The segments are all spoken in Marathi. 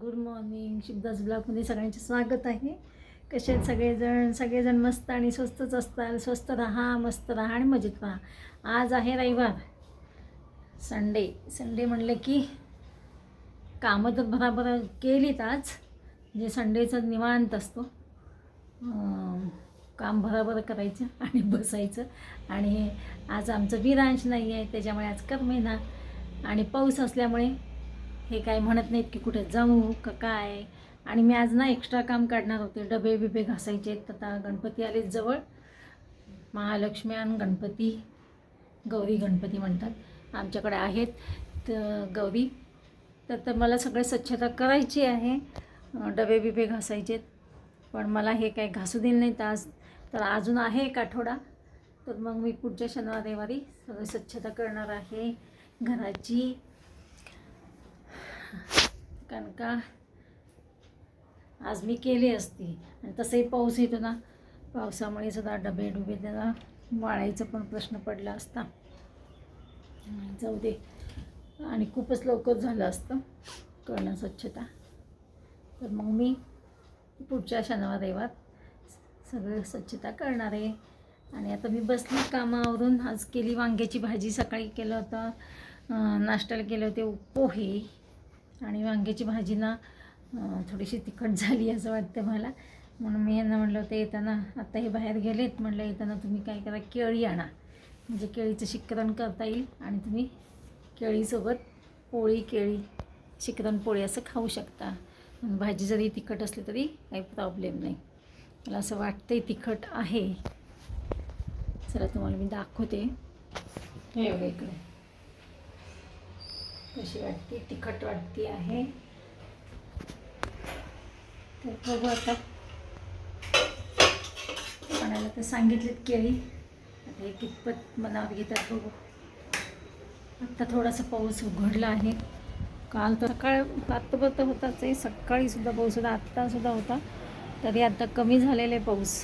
गुड मॉर्निंग शिवदास ब्लॉगमध्ये सगळ्यांचे स्वागत आहे. कसे आहेत सगळेजण? सगळेजण मस्त आणि स्वस्तच असतात. स्वस्त राहा मस्त राहा आणि मजेत राहा. आज आहे रविवार. संडे संडे म्हणलं की कामं तर भराभर केलीत आज. म्हणजे जे संडेचा निवांत असतो. काम भराभर करायचं आणि बसायचं. आणि आज आमचं विरांश नाही आहे त्याच्यामुळे आज कर महिना आणि पाऊस असल्यामुळे हे काय म्हणत नाहीत की कुठे जाऊ का काय. आणि मी आज ना एक्स्ट्रा काम काढणार होते. डबे बिबे घासायचे आहेत. आता गणपती आलेत जवळ. महालक्ष्मी आणि गणपती. गौरी गणपती म्हणतात. आमच्याकडे आहेत. तर गौरी. तर तर मला सगळे स्वच्छता करायची आहे. डबे बिबे घासायचे पण मला हे काय घासू दिलं नाहीत आज. तर अजून आहे एक आठवडा. तर मग मी पुढच्या शनिवार रविवारी सगळी स्वच्छता करणार आहे. घराची. कारण का? आज मी केली असती. आणि तसंही पाऊस येतो ना पावसामुळे सुद्धा डबे डुबे त्याला वाळायचा पण प्रश्न पडला असता. जाऊ दे. आणि खूपच लवकर झालं असतं करणं स्वच्छता. तर मग मी पुढच्या शनिवार रविवार सगळं स्वच्छता करणार आहे. आणि आता मी बसली कामावरून. आज केली वांग्याची भाजी सकाळी केलं होतं. नाश्त्याला केले होते. पोहे. आणि वांग्याची भाजी ना थोडीशी तिखट झाली असं वाटतं मला. म्हणून मी यांना म्हटलं होतं येताना आता हे बाहेर गेलेत. म्हटलं येताना तुम्ही काय करा केळी आणा. म्हणजे केळीचं शिकरण करता येईल आणि तुम्ही केळीसोबत पोळी केळी शिकरण पोळी असं खाऊ शकता. भाजी जरी तिखट असली तरी काही प्रॉब्लेम नाही. मला असं वाटतंय तिखट आहे. चला तुम्हाला मी दाखवते. हे इकडे. कशी वाटते? तिखट वाटते आहे. तर बघू आता. म्हणायला तर सांगितलीत केळी आता हे कितपत मनावर घेतात बघू. आत्ता थोडासा पाऊस उघडला आहे. काल तर सकाळ रात्रभर तर होताच आहे. सकाळीसुद्धा पाऊस होता आत्तासुद्धा होता. तरी आत्ता कमी झालेला आहे पाऊस.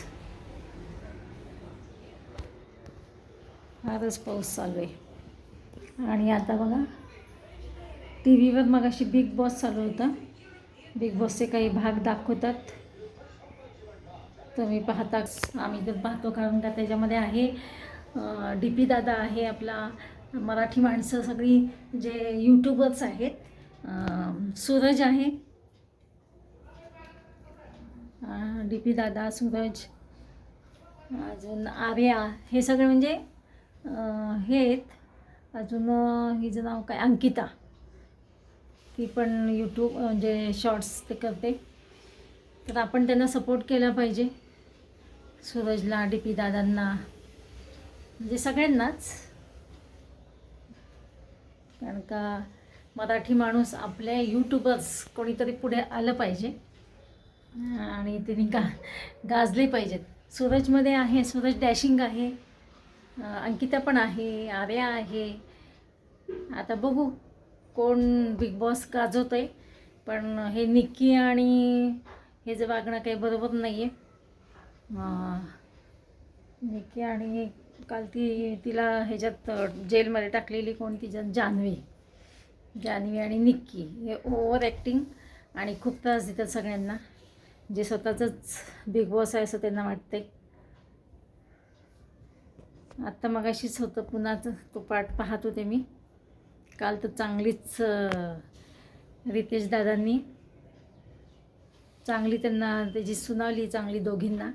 फारच पाऊस चालू आहे. आणि आता बघा टी व्हीवर मग अशी बिग बॉस चालू होता. बिग बॉसचे काही भाग दाखवतात. तुम्ही पाहता आम्ही तर पाहतो कारण का त्याच्यामध्ये आहे डी पी दादा आहे आपला मराठी माणसं सगळी जे यूट्यूबर्स आहेत सूरज आहे. डी पी दादा सूरज अजून आर्या हे सगळे म्हणजे हे आहेत. अजून हिचं नाव काय अंकिता. ती पण यूट्यूब म्हणजे शॉर्ट्स ते करते. तर आपण त्यांना सपोर्ट केला पाहिजे. सूरजला डी पी दादांना म्हणजे सगळ्यांनाच. कारण का मराठी माणूस आपल्या यूट्यूबर्स कोणीतरी पुढे आलं पाहिजे. आणि त्यांनी गा गाजले पाहिजेत. सूरजमध्ये आहे सूरज डॅशिंग आहे. अंकिता पण आहे आर्या आहे. आता बघू. कोण बिग बॉस गाजवतं आहे पण हे निक्की आणि हे जे वागणं काही बरोबर नाही आहे निक्की आणि काल ती तिला ह्याच्यात जेलमध्ये टाकलेली कोण तिच्यात जान्हवी जान्हवी आणि निक्की हे ओव्हर ॲक्टिंग आणि खूप त्रास देतात सगळ्यांना. जे स्वतःचंच बिग बॉस आहे असं त्यांना वाटतंय. आत्ता मगाशीच होतं पुन्हाच तो पाठ पाहत होते मी. काल तर चांगलीच रितेश दादांनी चांगली त्यांना त्याची सुनावली चांगली दोघींना.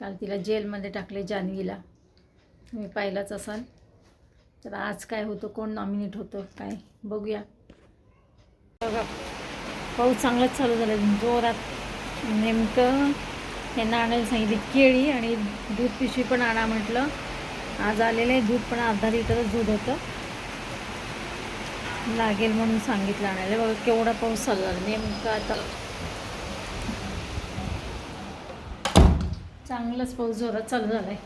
काल तिला जेलमध्ये टाकले जान्हवीला. तुम्ही पाहिलाच असाल. तर आज काय होतं कोण नॉमिनेट होतं काय? बघूया. बघा पाऊस चांगलाच चालू झाला. जोरात नेमकं यांना आणायला सांगितली केळी आणि दूध पिशवी पण आणा म्हटलं. आज आलेलं आहे दूध पण अर्धा लिटरच दूध होतं. लागेल म्हणून सांगितलं आणायला. बघा केवढा पाऊस चालू झाला नेमकं आता चांगलाच पाऊस जोरात चालू झाला आहे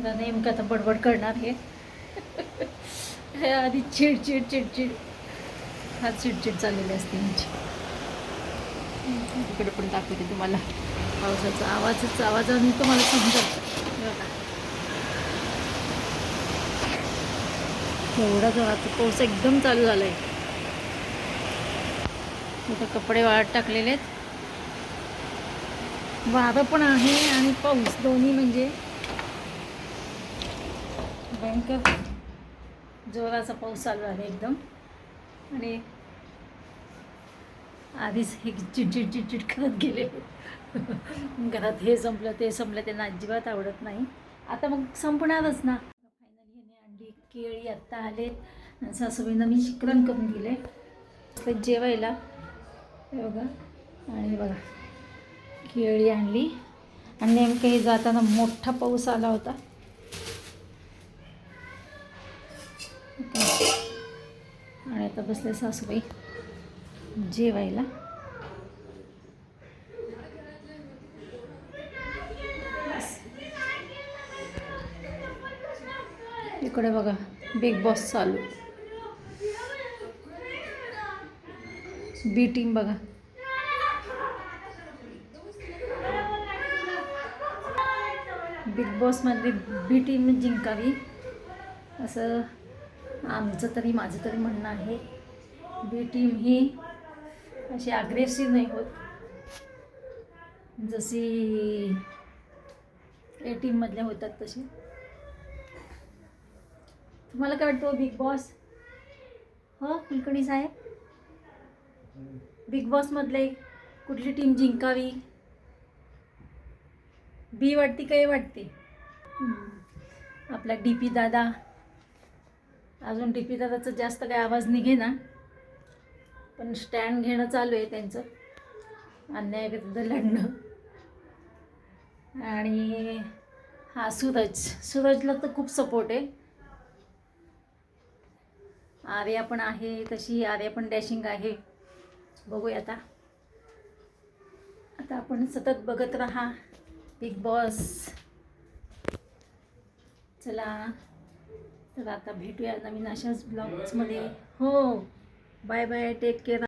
आता नेमकं आता बडबड करणार हे. हे आधी चिडचिड चिडचिड हा चिडचिड चाललेली असते म्हणजे इकडे पण दाखवते तुम्हाला. पावसाचा आवाजच आवाजाने तुम्हाला समजत एवढा जोरात पाऊस एकदम चालू झाला आहे इथं कपडे वाळत टाकलेले आहेत वारं पण आहे आणि पाऊस दोन्ही म्हणजे भयंकर जोराचा पाऊस चालू आहे एकदम. आणि आधीच हे चिडचिड चिडचिड करत गेले. घरात हे संपलं ते संपलं त्यांना अजिबात आवडत नाही. आता मग संपणारच ना. केळी आत्ता आलेत. सासूबाईंना मी शिकरण करून दिले. तर जेवायला. बघा. आणि बघा. केळी आणली. आणि नेमके हे जाताना मोठा पाऊस आला होता. आणि आता बसले सासूबाई जेवायला. इकडे बघा बिग बॉस चालू. बी टीम बघा. बिग बॉसमध्ये बी टीम जिंकावी. असं आमचं तरी माझं तरी म्हणणं आहे. बी टीम ही अशी अग्रेसिव्ह नाही होत. जशी ए टीममधल्या होतात तशी. तुम्हाला काय वाटतं हो, बिग बॉस हो कुलकर्णी साहेब? बिग बॉसमधले कुठली टीम जिंकावी? बी वाटते काय वाटते? आपला डी पी दादा. अजून डी पी दादाचा जास्त काय आवाज निघे ना. पण स्टँड घेणं चालू आहे त्यांचं. अन्यायाविरुद्ध लढणं. आणि हा सूरज. सूरजला तर खूप सपोर्ट आहे. आर्या पण आहे तशी आर्या पण डॅशिंग आहे. बघूया आता. आता आपण सतत बघत राहा. बिग बॉस चला. तर आता भेटूया नवीन अशाच ब्लॉग्समध्ये हो. Bye bye take care